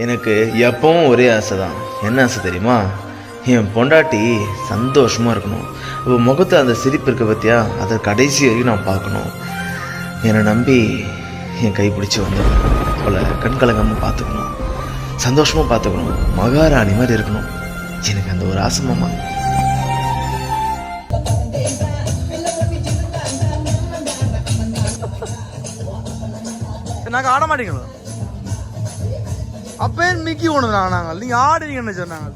எனக்கு எப்பவும் ஒரே ஆசை தான் என்ன ஆசை தெரியுமா? என் பொண்டாட்டி சந்தோஷமாக இருக்கணும். இப்போ முகத்தை அந்த சிரிப்பு இருக்க பற்றியா அதை கடைசி வரைக்கும் நான் பார்க்கணும். என்னை நம்பி என் கை பிடிச்சி வந்தவன் அவளை கண் கலங்காமல் பார்த்துக்கணும். சந்தோஷமாக பார்த்துக்கணும். மகாராணி மாதிரி இருக்கணும். எனக்கு அந்த ஒரு ஆசைமாம்மா நாங்கள் ஆட மாட்டீங்களா? அப்பே மிக்கி ஒன்று நாங்கள் நீங்கள் என்ன சொன்னாங்க?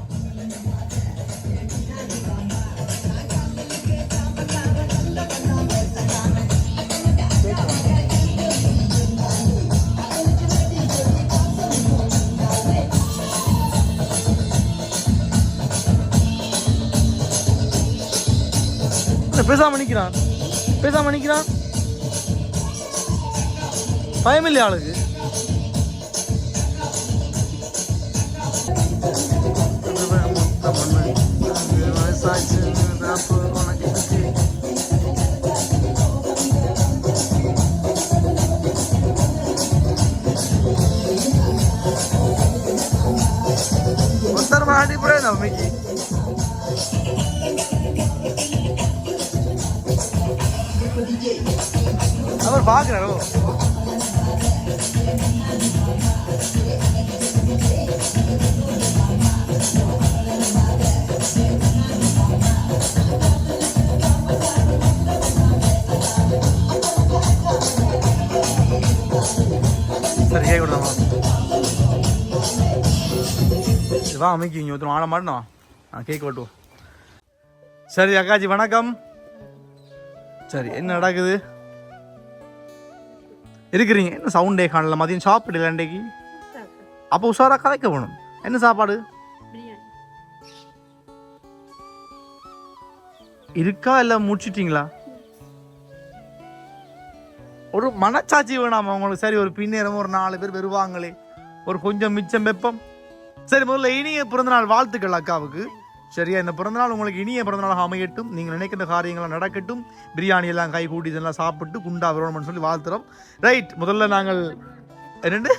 என்ன பேசாம நிக்கிறான்? ஆளுக்கு. आपको कोना के सबसे Sarmani pula nak pergi. Abang bahagia tu. வா அமைக்கு இங்கே ஒருத்தர் ஆட மாட்டோம் ஆ கேக் வெட்டுவோம் சரி அக்காஜி வணக்கம். சரி என்ன நடக்குது? இருக்கிறீங்க. என்ன சவுண்டே காணல மதியம் சாப்பிடல அன்றைக்கு அப்போ உஷாராக கதைக்க வேணும் என்ன சாப்பாடு? இருக்கா இல்லை முடிச்சிட்டிங்களா? ஒரு மனச்சாட்சி வேணாமா உங்களுக்கு? சரி ஒரு பின்னேரம் ஒரு நாலு பேர் வருவாங்களே. ஒரு கொஞ்சம் மிச்சம் வெப்பம். சரி முதல்ல இனிய பிறந்தநாள் வாழ்த்துக்கள் அக்காவுக்கு. சரியா? இந்த பிறந்தநாள் உங்களுக்கு இனிய பிறந்தநாளாக அமையட்டும். நீங்கள் நினைக்கின்ற காரியங்கள் நடக்கட்டும். பிரியாணி எல்லாம் கை கூட்டி இதெல்லாம் சாப்பிட்டு குண்டா வரணும்னு சொல்லி வாழ்த்துறோம். ரைட் முதல்ல நாங்கள் என்னண்டு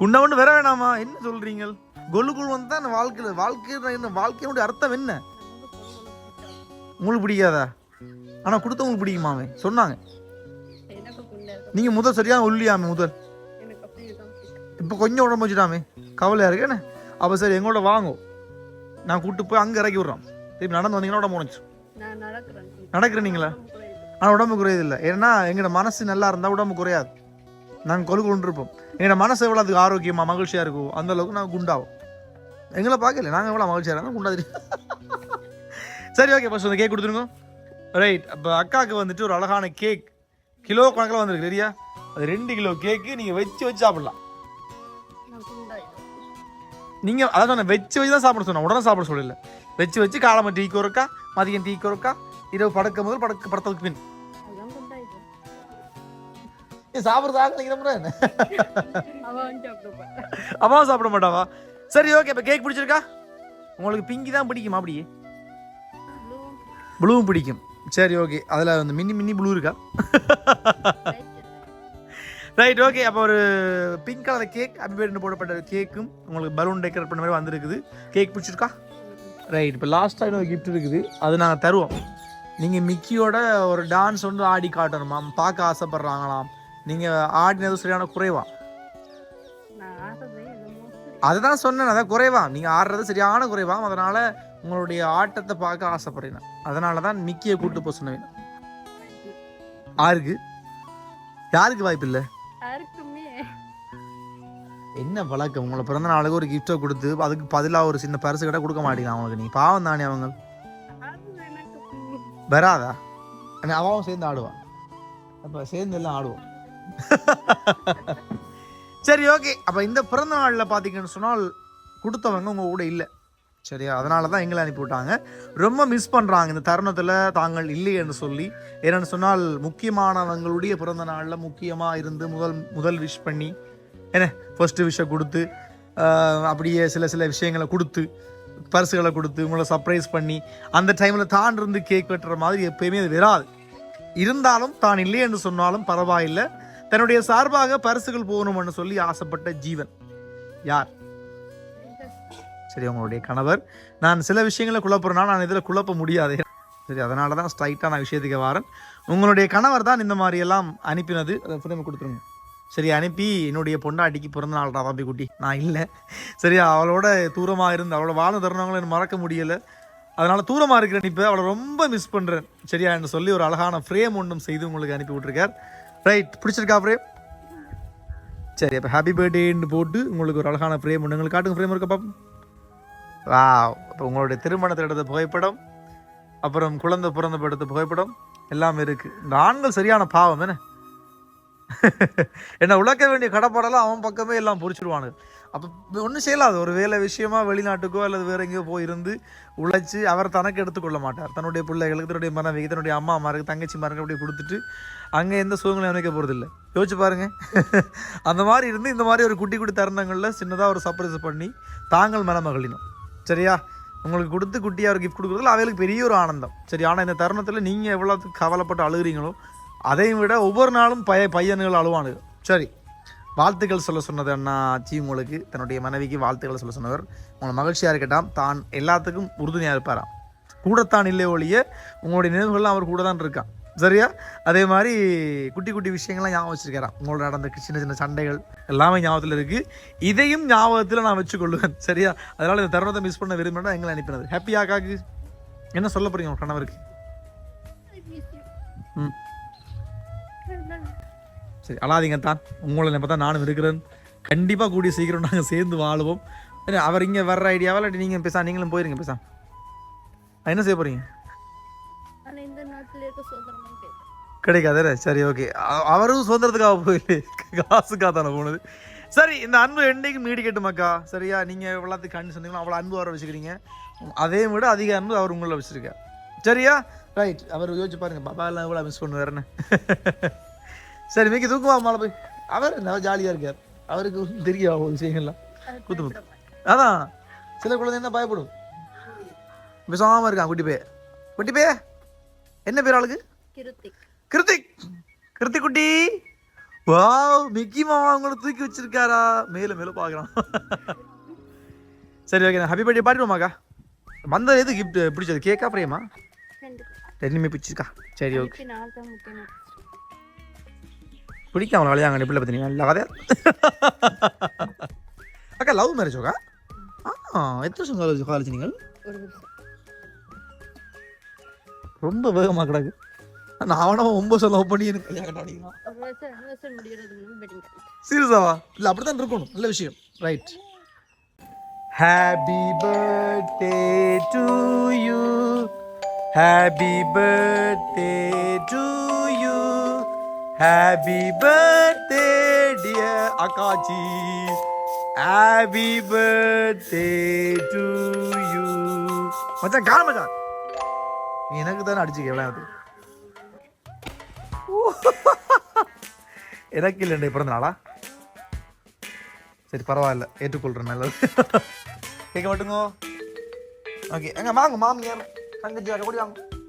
குண்டா ஒன்று வர வேணாமா? என்ன சொல்றீங்க? குழு வந்து தான் வாழ்க்கையில் வாழ்க்கை என்ன வாழ்க்கையினுடைய அர்த்தம் என்ன? உங்களுக்கு பிடிக்காதா? ஆனால் கொடுத்தவங்களுக்கு பிடிக்குமாமே சொன்னாங்க. நீங்கள் முதல் சரியான ஒல்லியாமே முதல். இப்போ கொஞ்சம் உடம்பு வச்சுட்டாமே கவலையாக இருக்கு என்ன? அப்போ சரி எங்களோட வாங்கும் நான் கூட்டு போய் அங்கே இறக்கி விட்றோம். திருப்பி நடந்து வந்தீங்கன்னா உடம்பு உடச்சு நடக்கிறீங்களா? ஆனால் உடம்பு குறையுது இல்லை ஏன்னா எங்களோட மனசு நல்லா இருந்தால் உடம்பு குறையாது. நாங்கள் கொழு கொண்டிருப்போம். எங்களோட மனசு எவ்வளோ அதுக்கு ஆரோக்கியமாக மகிழ்ச்சியாக இருக்கும் அந்த அளவுக்கு நாங்கள் குண்டாகும் எங்களை பார்க்கல. நாங்கள் எவ்வளோ மகிழ்ச்சியாக இருந்தால் குண்டாதிரி சரி ஓகே ஃபஸ்ட் வந்து கேக் கொடுத்துருங்க. ரைட் அப்போ அக்காவுக்கு வந்துட்டு ஒரு அழகான கேக் கிலோ கணக்கில் வந்திருக்கு. சரியா அது ரெண்டு கிலோ கேக்கு நீங்கள் வச்சு வச்சு சாப்பிடலாம். நீங்கள் அதான் சொன்னேன் வச்சு வச்சு தான் சாப்பிட சொன்னேன். உடனே சாப்பிட சொல்லல. வச்சு வச்சு காலமாக டீ குறைக்கா மதியம் டீ குறைக்கா இரவு படக்க முதல் படக்க படத்துக்கு பின். ஏன் சாப்பிட்றது ஆகலைங்கிற என்ன? அம்மாவும் சாப்பிட மாட்டாவா? சரி ஓகே இப்போ கேக் பிடிச்சிருக்கா? உங்களுக்கு பிங்கி தான் பிடிக்குமா அப்படியே ப்ளூவும் பிடிக்கும். சரி ஓகே அதில் வந்து மினி மினி ப்ளூ இருக்கா? ரைட் ஓகே அப்போ ஒரு pink colour cake happy birthday போடப்பட்ட கேக்கும் உங்களுக்கு பலூன் டெக்கரேட் பண்ண மாதிரி வந்திருக்குது. கேக் பிடிச்சிருக்கா? ரைட் இப்போ லாஸ்ட்டாக இன்னொரு கிஃப்ட் இருக்குது. அது நாங்கள் தருவோம். நீங்கள் மிக்கியோட ஒரு டான்ஸ் வந்து ஆடி காட்டணுமாம். பார்க்க ஆசைப்படுறாங்களாம். நீங்கள் ஆடினது சரியான குறைவா? அதுதான் சொன்னேன் அதான் குறைவா. நீங்கள் ஆடுறது சரியான குறைவாம் அதனால் உங்களுடைய ஆட்டத்தை பார்க்க ஆசைப்படுறேன் அதனால தான் மிக்கியை கூட்டு போக சொன்னேன். யாருக்கு? யாருக்கு வாய்ப்பு இல்லை? என்ன பழக்கம் உங்களை பிறந்த நாளுக்கு ஒரு கிஃப்ட்டை கொடுத்து அதுக்கு பதிலாக ஒரு சின்ன பரிசு கிட்ட கொடுக்க மாட்டீங்க அவங்களுக்கு நீ? பாவம் தானே அவங்க. வராதா? அண்ணா, சேர்ந்து ஆடுவான். அப்போ சேர்ந்து எல்லாம் ஆடுவோம். சரி ஓகே அப்போ இந்த பிறந்த நாளில் பார்த்தீங்கன்னு சொன்னால் கொடுத்தவங்க உங்கள் கூட இல்லை. சரியா? அதனால தான் எங்களை அனுப்பி விட்டாங்க. ரொம்ப மிஸ் பண்ணுறாங்க இந்த தருணத்தில். தாங்கள் இல்லை என்று சொல்லி. ஏன்னு சொன்னால் முக்கியமானவங்களுடைய பிறந்த நாளில் முக்கியமாக இருந்து முதல் முதல் விஷ் பண்ணி என்ன ஃபஸ்ட்டு விஷயம் கொடுத்து அப்படியே சில சில விஷயங்களை கொடுத்து பரிசுகளை கொடுத்து உங்களை சர்ப்ரைஸ் பண்ணி அந்த டைமில் தான் இருந்து கேக் வெட்டுற மாதிரி எப்பயுமே அது வராது. இருந்தாலும் தான் இல்லை என்று சொன்னாலும் பரவாயில்லை. தன்னுடைய சார்பாக பரிசுகள் போகணும்னு சொல்லி ஆசைப்பட்ட ஜீவன் யார்? சரி உங்களுடைய கணவர். நான் சில விஷயங்களை குழப்புறேன்னா நான் இதில் குழப்ப முடியாது. சரி அதனால தான் ஸ்ட்ரைட்டாக நான் விஷயத்துக்கு வரேன். உங்களுடைய கணவர் தான் இந்த மாதிரியெல்லாம் அனுப்பினது. அதை கொடுத்துருங்க. சரி அனுப்பி. என்னுடைய பொண்டாட்டிக்கு பிறந்த நாள் தம்பி குட்டி. நான் இல்லை. சரியா அவளோட தூரமாக இருந்து அவளோட வாழ்ந்த தருணங்களை எனக்கு மறக்க முடியலை. அதனால் தூரமாக இருக்கிறேன் இப்போ. அவளை ரொம்ப மிஸ் பண்ணுறேன் சரியா என்று சொல்லி ஒரு அழகான ஃப்ரேம் ஒன்றும் செய்து உங்களுக்கு அனுப்பி விட்ருக்கார் ரைட் பிடிச்சிருக்கா ஃப்ரேம் சரி அப்போ ஹாப்பி பர்த்டேன்னு போட்டு உங்களுக்கு ஒரு அழகான ஃப்ரேம் ஒன்று உங்களுக்கு காட்டுங்க ஃப்ரேம் இருக்கா பாப்போம். வா அப்போ உங்களுடைய திருமணத்தில் எடுத்த புகைப்படம் அப்புறம் குழந்தை பிறந்த எடுத்த புகைப்படம் எல்லாமே இருக்குது இந்த ஆண்கள் சரியான பாவம் என்ன என்ன உழைக்க வேண்டிய கடப்பாடெல்லாம் அவன் பக்கமே எல்லாம் பொறிச்சிடுவானுங்க அப்போ ஒன்றும் செய்யலாது ஒரு வேலை விஷயமா வெளிநாட்டுக்கோ அல்லது வேற எங்கேயோ போயிருந்து உழைச்சி அவர் தனக்கு எடுத்துக்கொள்ள மாட்டார். தன்னுடைய பிள்ளைகளுக்கு தன்னுடைய மனைவிக்கு தன்னுடைய அம்மா அம்மாருக்கு தங்கச்சி மாருக்கு அப்படி கொடுத்துட்டு அங்கே எந்த சூழ்நிலை அமைக்க போகிறதில்ல யோசிச்சு பாருங்க. அந்த மாதிரி இருந்து இந்த மாதிரி ஒரு குட்டி குட்டி தருணங்களில் சின்னதாக ஒரு சர்ப்ரைஸ் பண்ணி தாங்கள் மனமகளினும் சரியா? உங்களுக்கு கொடுத்து குட்டியாக ஒரு கிஃப்ட் கொடுக்குறதுல அவைகளுக்கு பெரிய ஒரு ஆனந்தம். சரி ஆனால் இந்த தருணத்தில் நீங்கள் எவ்வளோ கவலைப்பட்டு அழுகுறீங்களோ அதையும் விட ஒவ்வொரு நாளும் பய பையன்கள் அழுவானுங்க. சரி வாழ்த்துக்கள் சொல்ல சொன்னது அண்ணா ஆச்சி உங்களுக்கு. தன்னுடைய மனைவிக்கு வாழ்த்துக்கள் சொல்ல சொன்னவர். உங்களை மகிழ்ச்சியாக இருக்கட்டாம். தான் எல்லாத்துக்கும் உறுதுணையாக இருப்பாராம் கூடத்தான் இல்லை ஒழிய உங்களுடைய நினைவுகள்லாம் அவர் கூட தான் இருக்கான். சரியா? அதே மாதிரி குட்டி குட்டி விஷயங்கள்லாம் ஞாபகம் வச்சிருக்காராம். உங்களோட நடந்த சின்ன சின்ன சண்டைகள் எல்லாமே ஞாபகத்தில் இருக்குது இதையும் ஞாபகத்தில் நான் வச்சுக்கொள்ளுவேன் சரியா? அதனால் இந்த தருணத்தை மிஸ் பண்ண விரும்பினா எங்களை அனுப்பினது. ஹாப்பியா காக்கு? என்ன சொல்ல போறீங்க உங்க கணவருக்கு? ம். சரி அழாதீங்க தான். உங்களை நினைப்ப தான் நானும் இருக்கிறேன். கண்டிப்பாக கூடிய சீக்கிரம் நாங்கள் சேர்ந்து வாழுவோம். அவர் இங்கே வர்ற ஐடியாவா இல்லாட்டி நீங்கள் பேசா நீங்களும் போயிருங்க பேசா. என்ன செய்ய கேட்கும் கிடைக்காது சரி ஓகே அவரும் சுதந்திரத்துக்காக போயிட்டு காசுக்காக தானே போனது. சரி இந்த அன்பு என்னைக்கும் நீடிக்கட்டுமாக்கா சரியா? நீங்கள் எவ்வளோத்துக்கு கண்டு சொன்னீங்களோ அவ்வளோ அன்பு வர வச்சுக்கிறீங்க. அதே விட அதிக அன்பு அவர் உங்களை வச்சுருக்கார். சரியா? ரைட் அவர் யோசிச்சு பாருங்க பாப்பா எல்லாம் எவ்வளோ மிஸ் பண்ணுவாருன்னு. சரி மிக்கி தூக்குவா மாலை போய். அவர் என்ன ஜாலியாக இருக்கார். அவருக்கு தெரியும் அவ்வளோ விஷயங்கள்லாம்? குத்து. அதான். சில குழந்தை என்ன பயப்படும். பேசாமல் இருக்கான் குட்டி பே குட்டி பே என்ன பேர் ஆளுக்கு கிருத்திக். கிருத்திக். கிருத்திக் குட்டி. வாவ் மிக்கி மாமா உங்களை தூக்கி வச்சிருக்காரா. மேல மேல பார்க்கலாம் சரி ஓகே ஹாப்பி பர்த்டே பாடிடுவோமாக்கா வந்த எது கிஃப்ட் பிடிச்சது கேக்கா பிரேமா ரெண்டுமே பிடிச்சிருக்கா. சரி ஓகே பிடிக்கும் அவளை வழியாங்க பிள்ளை பற்றி நல்ல கதை அக்கா லவ் மேரேஜ் ஓகா ஆ எத்தனை வருஷம் காலேஜ் காலேஜ் நீங்கள்? ரொம்ப வேகமாக கிடக்கு. நான் அவனை ஒன்பது வருஷம் லவ் பண்ணி எனக்கு கல்யாணம் வெட்டிங் சீரியஸாவா இல்லை அப்படி தான் இருக்கணும். நல்ல விஷயம். Right happy birthday to you happy birthday to you happy birthday dear அக்காச்சி happy birthday to you மச்சான் காண மச்சான் நீ எனக்கு தானே அடிச்சுக்க எவ்வளோ எனக்கு இல்லை பிறந்த நாளா சரி பரவாயில்ல ஏற்றுக்கொள்கிறேன் நல்லது கேட்க மாட்டுங்க ஓகே எங்க வாங்க மாமியார் தங்கச்சி அக்கா கூடி வாங்க